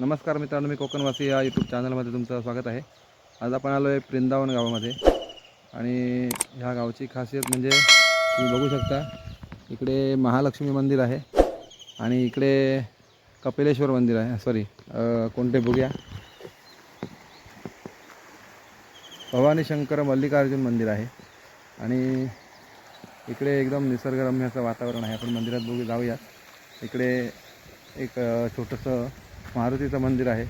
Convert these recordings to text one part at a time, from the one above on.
नमस्कार मित्रांनो मी कोकणवासी या यूट्यूब चॅनलमध्ये तुमचं स्वागत आहे. आज आपण आलो आहे वृंदावन गावामध्ये आणि ह्या गावची खासियत म्हणजे तुम्ही बघू शकता इकडे महालक्ष्मी मंदिर आहे आणि इकडे कपिलेश्वर मंदिर आहे. सॉरी कोणते बघूया. भवानी शंकर मल्लिकार्जुन मंदिर आहे आणि इकडे एकदम निसर्गरम्य असं वातावरण आहे. आपण मंदिरात बघू जाऊया इकडे एक छोटंसं मारुतीचं मंदिर आहे.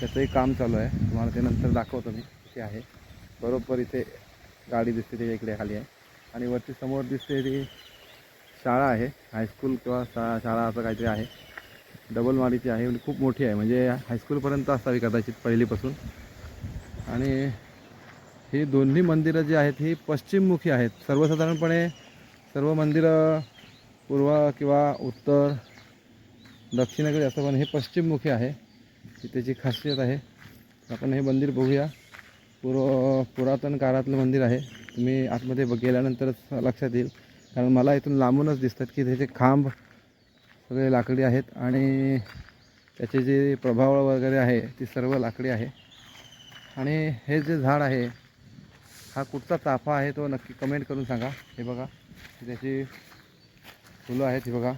त्याचंही काम चालू आहे. तुम्हाला ते नंतर दाखवतो मी. इथे आहे. बरोबर इथे गाडी दिसते ते इकडे खाली आहे. आणि वरती समोर दिसते ती शाळा आहे. हायस्कूल किंवा शा शाळा असं काहीतरी आहे. डबल माडीची आहे. म्हणजे खूप मोठी आहे. म्हणजे हायस्कूलपर्यंत असावी कदाचित पहिलीपासून. आणि ही दोन्ही मंदिरं जी आहेत ही पश्चिममुखी आहेत. सर्वसाधारणपणे सर्व मंदिरं पूर्व किंवा उत्तर दक्षिणेकडे असं पण हे पश्चिममुखी आहे. ही त्याची खासियत आहे. आपण हे मंदिर बघूया. पूर्व पुरातन काळातलं मंदिर आहे. तुम्ही आतमध्ये बघ गेल्यानंतरच लक्षात येईल. कारण मला इथून लांबूनच दिसतात की त्याचे खांब सगळे लाकडी आहेत आणि त्याचे जे प्रभाव वगैरे आहे ती सर्व लाकडी आहे. आणि हे जे झाड आहे हा कुठचा चाफा आहे तो नक्की कमेंट करून सांगा. हे बघा. त्याची फुलं आहेत ही बघा.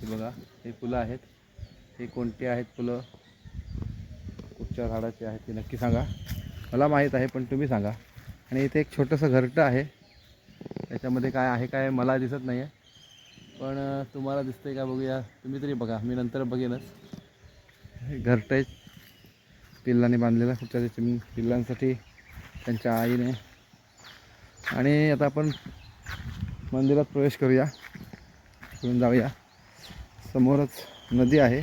हे बघा हे फुलं आहेत. हे कोणती आहेत फुलं? कुठच्या झाडाची आहेत ते नक्की सांगा. मला माहीत आहे पण तुम्ही सांगा. आणि इथे एक छोटंसं घरटं आहे. त्याच्यामध्ये काय आहे काय मला दिसत नाही आहे पण तुम्हाला तुम्हाला दिसतंय का बघूया. तुम्ही तरी बघा मी नंतर बघेनच. हे घरटं आहे पिल्लाने बांधलेलं कुठच्या चिम पिल्लांसाठी त्यांच्या आईने. आणि आता आपण मंदिरात प्रवेश करूया. इकडून जाऊया. समोरच नदी आहे.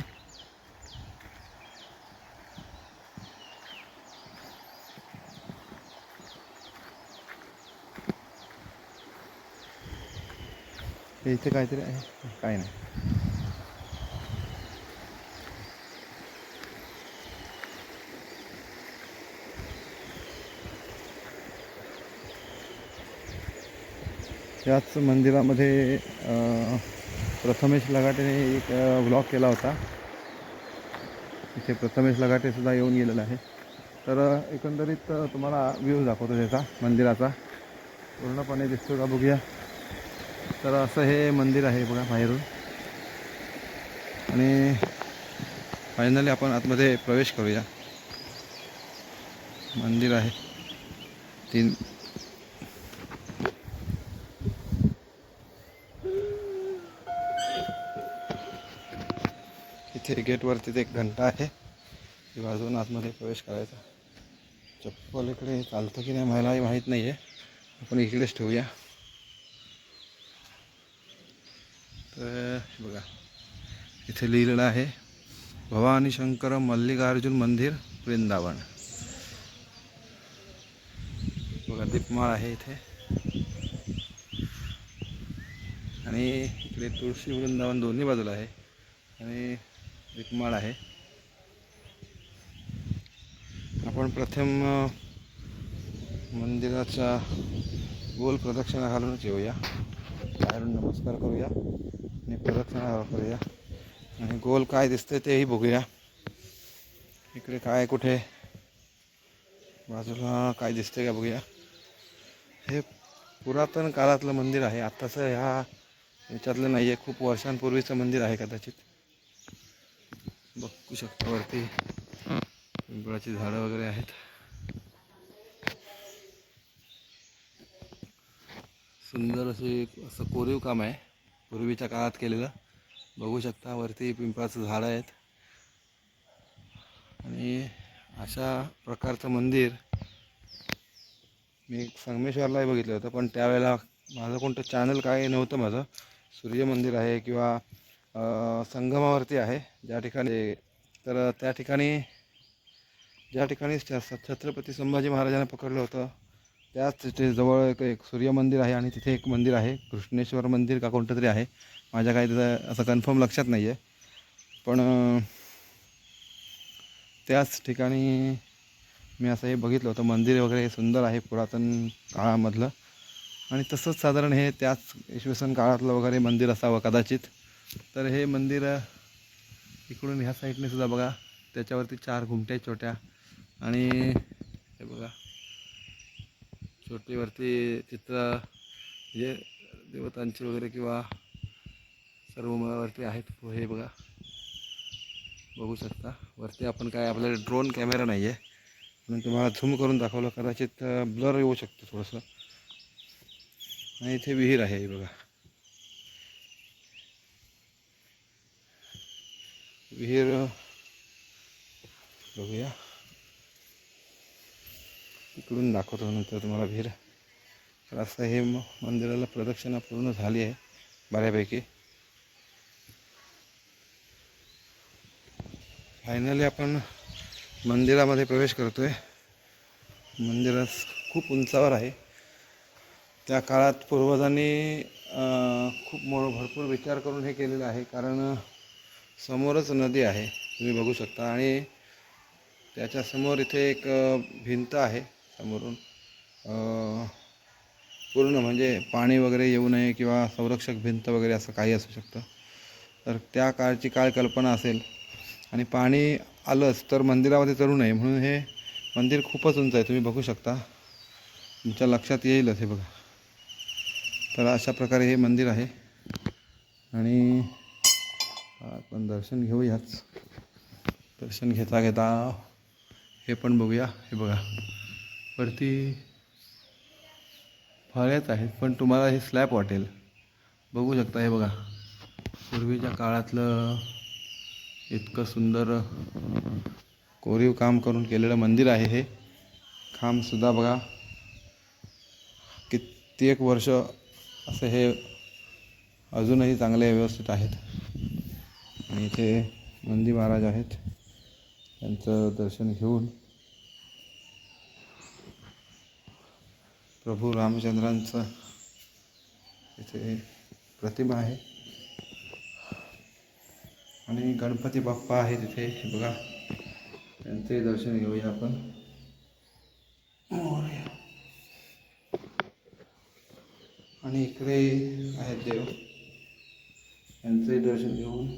इथे काहीतरी आहे. काय नाही. याच मंदिरामध्ये प्रथमेश लगाटेने एक व्लॉग केला होता. इथे प्रथमेश लगाटेसुद्धा येऊन गेलेला आहे तर एकंदरीत तुम्हाला व्ह्यू दाखवतो त्याचा मंदिराचा. पूर्णपणे दिसतो का बघूया. तर असं हे मंदिर आहे बघा बाहेरून. आणि फायनली आपण आतमध्ये प्रवेश करूया. मंदिर आहे. तीन इथे गेटवरतीच एक घंटा आहे. ती वाजवून आतमध्ये प्रवेश करायचा. चप्पल इकडे चालतं की नाही मलाही माहीत नाही आहे आपण इकडेच ठेवूया. तर बघा इथे लिहिलेलं आहे भवानी शंकर मल्लिकार्जुन मंदिर वृंदावन. बघा दीपमाळ आहे इथे. आणि इकडे तुळशी वृंदावन दोन्ही बाजूला आहे. आणि दीपमाळ आहे. आपण प्रथम मंदिराचा मंदिराच्या गोल प्रदक्षिणा घालूनच येऊया. बाहेरून नमस्कार करूया आणि प्रदक्षिणा करूया. आणि गोल काय दिसतंय तेही बघूया. इकडे काय कुठे? बाजूला काय दिसते का बघूया. हे पुरातन काळातलं मंदिर आहे. आत्ताचं ह्या याच्यातलं नाही आहे खूप वर्षांपूर्वीचं मंदिर आहे कदाचित. बघू शकता वरती. पिंपळाची झाडं वगैरे आहेत. सुंदर असे असं कोरीव काम आहे. पूर्वीच्या काळात केलेलं. बघू शकता वरती पिंपळाचं झाडं आहेत. आणि अशा प्रकारचं मंदिर मी संगमेश्वरलाही बघितलं होतं. पण त्यावेळेला माझं कोणतं चॅनल काय नव्हतं माझं. सूर्य मंदिर आहे किंवा संगमावरती आहे. ज्या ठिकाणी तर त्या ठिकाणी ज्या ठिकाणी छ- छत्रपती संभाजी महाराजांना पकडलं होतं त्याच तिथे जवळ एक एक सूर्यमंदिर आहे आणि तिथे एक मंदिर आहे. कृष्णेश्वर मंदिर का कोणतं तरी आहे. माझ्या काही तिथं असं कन्फर्म लक्षात नाही आहे पण त्याच ठिकाणी मी असं हे बघितलं होतं. मंदिर वगैरे हे सुंदर आहे पुरातन काळामधलं. आणि तसंच साधारण हे त्याच इसवी सन काळातलं वगैरे मंदिर असावं कदाचित. तर हे मंदिर इकडून ह्या साईडने सुद्धा बघा. त्याच्यावरती चार घुमट्या छोट्या. आणि हे बघा. छोटीवरती चित्र जे देवतांचे वगैरे किंवा सर्व मुळावरती आहेत. हे बघा. बघू शकता. वरती आपण काय आपल्याला ड्रोन कॅमेरा नाही आहे म्हणून तुम्हाला झूम करून दाखवलं. कदाचित ब्लर येऊ शकतं थोडंसं. आणि इथे विहीर आहे हे बघा. विहीर uh, बघूया. इकडून दाखवतो नंतर तुम्हाला विहीर तर असं हे मंदिराला प्रदक्षिणा पूर्ण झाली आहे बऱ्यापैकी. फायनली आपण मंदिरामध्ये प्रवेश करतो आहे मंदिरास खूप उंचावर आहे. त्या काळात पूर्वजांनी खूप मो भरपूर विचार करून हे केलेलं आहे. कारण समोरच नदी आहे तुम्ही बघू शकता. आणि त्याच्यासमोर इथे एक भिंत आहे समोरून. पूर्ण म्हणजे पाणी वगैरे येऊ नये किंवा संरक्षक भिंत वगैरे असं काही असू शकतं. तर त्या काळची काय कल्पना असेल. आणि पाणी आलंच तर मंदिरामध्ये चढू नये म्हणून हे मंदिर खूपच उंच आहे तुम्ही बघू शकता. तुमच्या लक्षात येईलच हे बघा. तर अशा प्रकारे हे मंदिर आहे. आणि आपण दर्शन घेऊयाच. दर्शन घेता घेता हे पण बघूया. हे बघा. वरती फळेच आहेत पण तुम्हाला हे स्लॅब वाटेल. बघू शकता हे बघा. पूर्वीच्या काळातलं इतकं सुंदर कोरीव काम करून केलेलं मंदिर आहे हे. खांबसुद्धा बघा. कित्येक वर्ष असे हे अजूनही चांगले व्यवस्थित आहेत. आणि इथे नंदी महाराज आहेत. त्यांचं दर्शन घेऊन प्रभू रामचंद्रांचं इथे प्रतिमा आहे. आणि गणपती बाप्पा आहे तिथे बघा त्यांचे दर्शन घेऊया आपण. आणि इकडे आहेत देव. यांचंही दर्शन घेऊन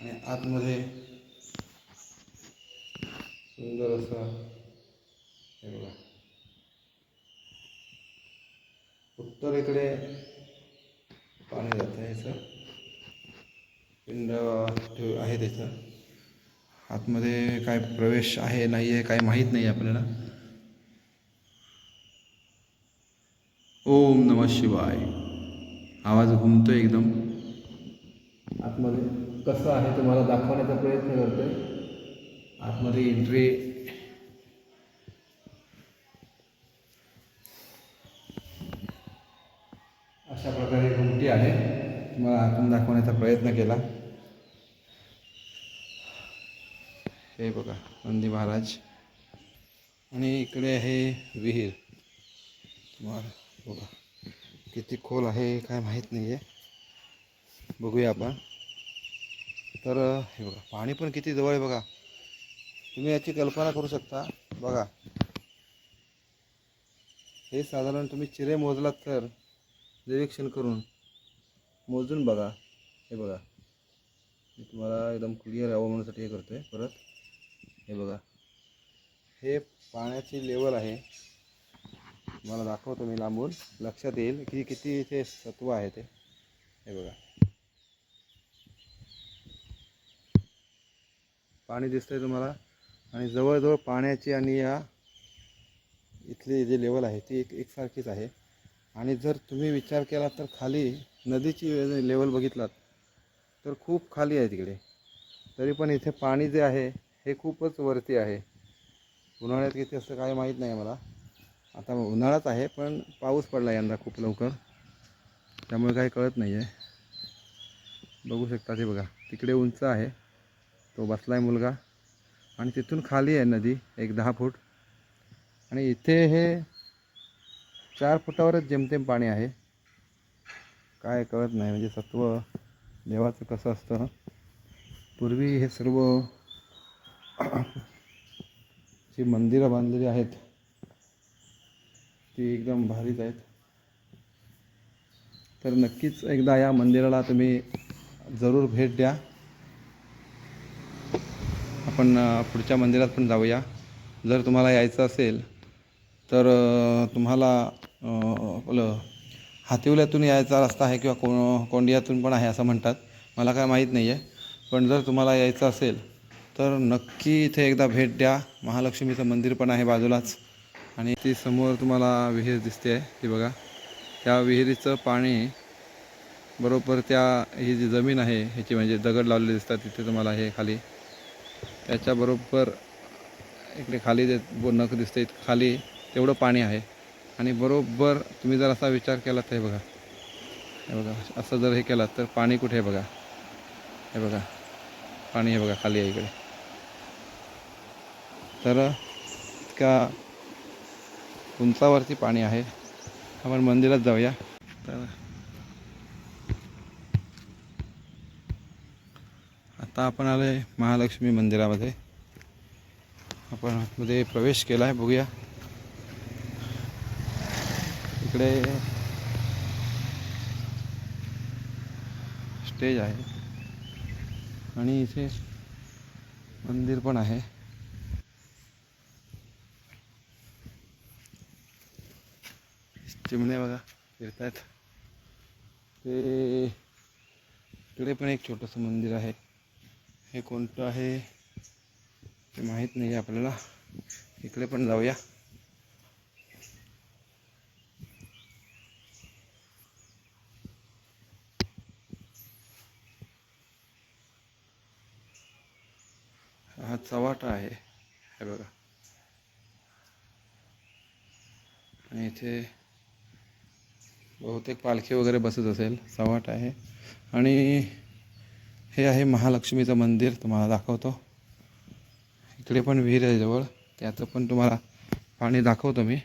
आणि आतमध्ये सुंदर असा हे बघा. उत्तरेकडे पाणी जातं ह्याचं पिंड ठेव आहे त्याचं आतमध्ये काय प्रवेश आहे नाही आहे काय माहीत नाही आपल्याला. ओम नम शिवाय. आवाज घुमतो एकदम. आतमध्ये. कसं आहे तुम्हाला दाखवण्याचा प्रयत्न करतोय. आतमध्ये एंट्री अशा प्रकारे घुमटी आहे. तुम्हाला आतून दाखवण्याचा प्रयत्न केला. हे बघा नंदी महाराज. आणि इकडे आहे विहीर. तुम्हाला बघा किती खोल आहे काय माहीत नाही आहे बघूया आपण. तर हे बघा पाणी पण किती जवळ आहे बघा. तुम्ही याची कल्पना करू शकता. बघा. हे साधारण तुम्ही चिरे मोजलात तर निरीक्षण करून मोजून बघा. हे बघा. मी तुम्हाला एकदम क्लिअर यावं म्हणूनसाठी हे करतो आहे परत हे बघा. हे पाण्याची लेवल आहे. तुम्हाला दाखवतो मी लांबून. लक्षात येईल की किती इथे सत्व आहे ते. हे बघा. पाणी दिसतंय तुम्हाला. आणि जवळजवळ पाण्याची आणि या इथली जे लेवल आहे ती एक एकसारखीच आहे. आणि जर तुम्ही विचार केला तर खाली नदीची लेवल बघितलात तर खूप खाली आहे तिकडे. तरी पण इथे पाणी जे आहे हे खूपच वरती आहे. उन्हाळ्यात किती असतं काय माहीत नाही मला. आता उन्हाळाच आहे पण पाऊस पडला यंदा खूप लवकर. त्यामुळे काही कळत नाही आहे बघू शकता ते बघा. तिकडे उंच आहे. तो बसला आहे मुलगा. आणि तिथून खाली आहे नदी एक दहा फूट. आणि इथे हे चार फुटावरच जेमतेम पाणी आहे. काय कळत नाही म्हणजे सत्व देवाचं कसं असतं. पूर्वी हे सर्व जी मंदिरं बांधलेली आहेत ती एकदम भारीच आहेत. तर नक्कीच एकदा या मंदिराला तुम्ही जरूर भेट द्या. आपण पुढच्या मंदिरात पण जाऊया. जर तुम्हाला यायचं असेल तर तुम्हाला आपलं हातिवल्यातून यायचा रस्ता आहे किंवा को कोंडियातून पण आहे असं म्हणतात. मला काय माहीत नाही आहे पण जर तुम्हाला यायचं असेल तर नक्की इथे एकदा भेट द्या. महालक्ष्मीचं मंदिर पण आहे बाजूलाच. आणि ती समोर तुम्हाला विहीर दिसते आहे ती बघा. त्या विहिरीचं पाणी बरोबर त्या ही जी जमीन आहे ह्याची म्हणजे दगड लावलेले दिसतात तिथे तुम्हाला हे खाली. त्याच्याबरोबर इकडे खाली जे बो- नख दिसते इथं खाली तेवढं पाणी आहे. आणि बरोबर तुम्ही जर असा विचार केला तर हे बघा. हे बघा असं जर हे केलं तर पाणी कुठे आहे बघा? हे बघा पाणी हे बघा खाली आहे इकडे. तर इतका उंचावरती पाणी आहे. आपण मंदिरात जाऊया. तर आता आपण आलो आहे महालक्ष्मी मंदिरामध्ये. आपण मध्ये प्रवेश केला आहे बघूया. इकडे स्टेज आहे. आणि इथे मंदिर पण आहे. चिमणे बघा फिरतायत. ते इकडे पण एक छोटंसं मंदिर आहे. हे कोणतं आहे ते माहीत नाही आहे आपल्याला. इकडे पण जाऊया. हा चवाटा आहे. हे बघा. आणि इथे बहुतेक पालखी वगैरे बसत असेल. चव्हाट आहे. आणि हे आहे महालक्ष्मीचं मंदिर तुम्हाला दाखवतो. इकडे पण विहीर आहे जवळ त्याचं पण तुम्हाला पाणी दाखवतो मी.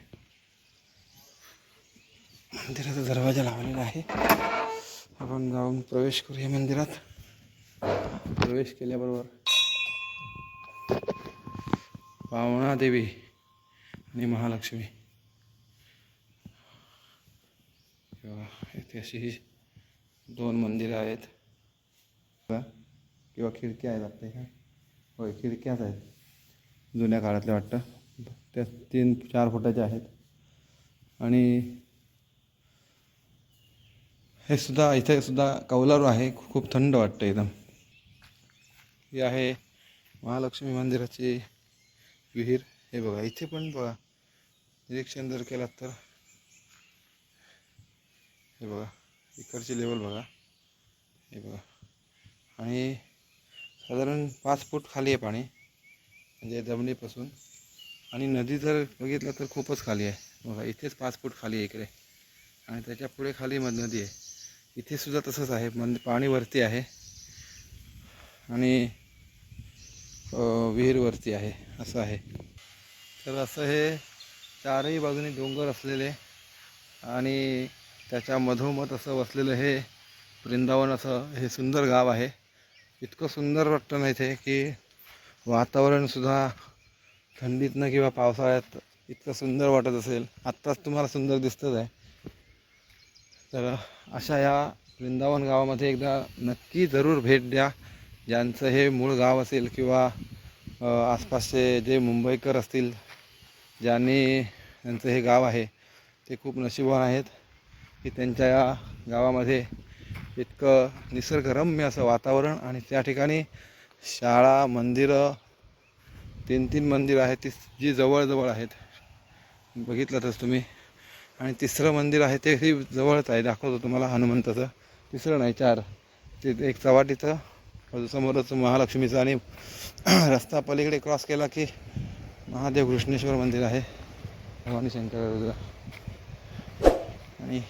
मंदिराचा दरवाजा लावलेला आहे. आपण जाऊन प्रवेश करूया मंदिरात. प्रवेश केल्याबरोबर पावणा देवी आणि महालक्ष्मी. किंवा इथे अशी दोन मंदिरं आहेत. किंवा खिडक्या आहेत आता ह्या. होय खिडक्याच आहेत. जुन्या काळातल्या वाटतं. त्या तीन चार फुटाच्या आहेत. आणि हे सुद्धा इथे सुद्धा कौलारू आहे. खूप थंड वाटतं एकदम. ही आहे महालक्ष्मी मंदिराची विहीर. हे बघा इथे पण बघा. निरीक्षण जर केलात तर. हे बघा इकडची लेवल बघा. हे बघा. आणि साधारण पाच फूट खाली आहे पाणी म्हणजे जमिनीपासून. आणि नदी जर बघितलं तर खूपच खाली आहे. बघा इथेच पाच फूट खाली आहे इकडे. आणि त्याच्या पुढे खाली मध नदी आहे. इथे सुद्धा तसंच आहे. मंद पाणी वरती आहे. आणि विहीरवरती आहे. असं आहे. तर असं हे चारही बाजूनी डोंगर असलेले आणि त्याच्या मधोमध असं वसलेलं हे वृंदावन असं हे सुंदर गाव आहे. इतकं सुंदर वाटतं ना इथे की वातावरणसुद्धा थंडीतनं किंवा पावसाळ्यात इतकं सुंदर वाटत असेल. आत्ताच तुम्हाला सुंदर दिसतंच आहे. तर अशा या वृंदावन गावामध्ये एकदा नक्की जरूर भेट द्या. ज्यांचं हे मूळ गाव असेल किंवा आसपासचे जे मुंबईकर असतील ज्यांनी त्यांचं हे गाव आहे ते खूप नशिबवान आहेत की त्यांच्या या गावामध्ये इतकं निसर्गरम्य असं वातावरण आणि त्या ठिकाणी शाळा मंदिरं तीन तीन मंदिरं आहेत ती जी जवळजवळ आहेत. बघितलंतच तुम्ही. आणि तिसरं मंदिर आहे तेही जवळच आहे. दाखवतो तुम्हाला हनुमंताचं. तिसरं नाही चार. ते एक चवाटीचं समोरच महालक्ष्मीचं आणि रस्ता पलीकडे क्रॉस केला की महादेव कृष्णेश्वर मंदिर आहे. भवानी शंकर आणि